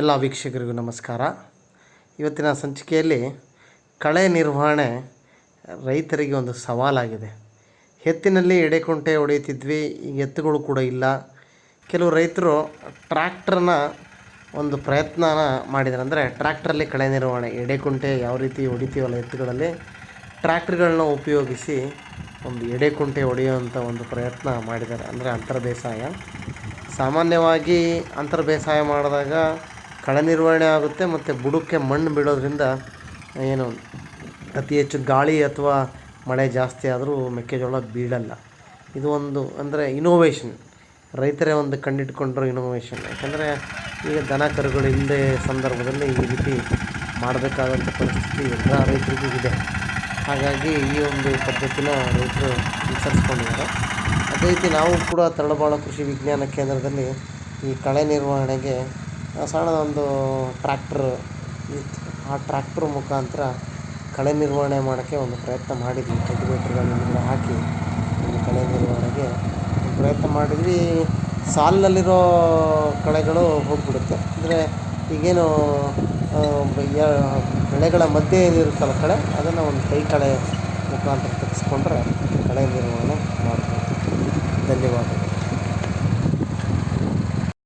ಎಲ್ಲ ವೀಕ್ಷಕರಿಗೂ ನಮಸ್ಕಾರ. ಇವತ್ತಿನ ಸಂಚಿಕೆಯಲ್ಲಿ ಕಳೆ ನಿರ್ವಹಣೆ ರೈತರಿಗೆ ಒಂದು ಸವಾಲಾಗಿದೆ. ಎತ್ತಿನಲ್ಲಿ ಎಡೆಕುಂಟೆ ಹೊಡೆಯುತ್ತಿದ್ವಿ, ಈಗ ಎತ್ತುಗಳು ಕೂಡ ಇಲ್ಲ. ಕೆಲವು ರೈತರು ಟ್ರ್ಯಾಕ್ಟ್ರನ್ನ ಒಂದು ಪ್ರಯತ್ನನ ಮಾಡಿದ್ದಾರೆ. ಅಂದರೆ ಟ್ರ್ಯಾಕ್ಟ್ರಲ್ಲಿ ಕಳೆ ನಿರ್ವಹಣೆ, ಎಡೆಕುಂಟೆ ಯಾವ ರೀತಿ ಹೊಡಿತೀವಲ್ಲ ಎತ್ತುಗಳಲ್ಲಿ, ಟ್ರ್ಯಾಕ್ಟ್ರ್ಗಳನ್ನ ಉಪಯೋಗಿಸಿ ಒಂದು ಎಡೆಕುಂಟೆ ಹೊಡೆಯುವಂಥ ಒಂದು ಪ್ರಯತ್ನ ಮಾಡಿದ್ದಾರೆ. ಅಂದರೆ ಅಂತರ್ಬೇಸಾಯ. ಸಾಮಾನ್ಯವಾಗಿ ಅಂತರ್ಬೇಸಾಯ ಮಾಡಿದಾಗ ಕಳೆ ನಿರ್ವಹಣೆ ಆಗುತ್ತೆ ಮತ್ತು ಬುಡಕ್ಕೆ ಮಣ್ಣು ಬೀಳೋದ್ರಿಂದ ಏನು ಅತಿ ಹೆಚ್ಚು ಗಾಳಿ ಅಥವಾ ಮಳೆ ಜಾಸ್ತಿ ಆದರೂ ಮೆಕ್ಕೆಜೋಳ ಬೀಳಲ್ಲ. ಇದು ಒಂದು ಅಂದರೆ ಇನೋವೇಷನ್ ರೈತರೇ ಒಂದು ಕಂಡಿಡ್ಕೊಂಡಿರೋ ಇನೋವೇಷನ್ ಯಾಕಂದರೆ ಈಗ ದನ ಕರುಗಳು ಹಿಂದೆ ಸಂದರ್ಭದಲ್ಲಿ ಈ ರೀತಿ ಮಾಡಬೇಕಾದಂಥ ಪರಿಸ್ಥಿತಿ ಎಲ್ಲ ರೈತರಿಗೂ ಇದೆ. ಹಾಗಾಗಿ ಈ ಒಂದು ಪದ್ಧತಿನ ರೈತರು ಅನುಸರಿಸ್ಕೊಂಡಿದ್ದಾರೆ. ಅದೇ ರೀತಿ ನಾವು ಕೂಡ ತರಳಬಾಳು ಕೃಷಿ ವಿಜ್ಞಾನ ಕೇಂದ್ರದಲ್ಲಿ ಈ ಕಳೆ ನಿರ್ವಹಣೆಗೆ ಸಣ್ಣದೊಂದು ಟ್ರ್ಯಾಕ್ಟ್ರ್ ಇತ್ತು ಆ ಟ್ರ್ಯಾಕ್ಟ್ರ್ ಮುಖಾಂತರ ಕಳೆ ನಿರ್ವಹಣೆ ಮಾಡೋಕ್ಕೆ ಒಂದು ಪ್ರಯತ್ನ ಮಾಡಿದ್ವಿ. ಕಲ್ಟಿವೇಟ್ರ್ಗಳನ್ನೆಲ್ಲ ಹಾಕಿ ಒಂದು ಕಳೆ ನಿರ್ವಹಣೆಗೆ ಪ್ರಯತ್ನ ಮಾಡಿದ್ವಿ. ಸಾಲಿನಲ್ಲಿರೋ ಕಳೆಗಳು ಹೋಗಿಬಿಡುತ್ತೆ. ಅಂದರೆ ಈಗೇನು ಬೆಳೆಗಳ ಮಧ್ಯೆ ಏನಿರುತ್ತಲ್ಲ ಕಳೆ, ಅದನ್ನು ಒಂದು ಕೈ ಕಳೆ ಮುಖಾಂತರ ತೆಗೆಸ್ಕೊಂಡ್ರೆ ಕಳೆ ನಿರ್ವಹಣೆ ಮಾಡ್ಬೋದು. ಧನ್ಯವಾದಗಳು.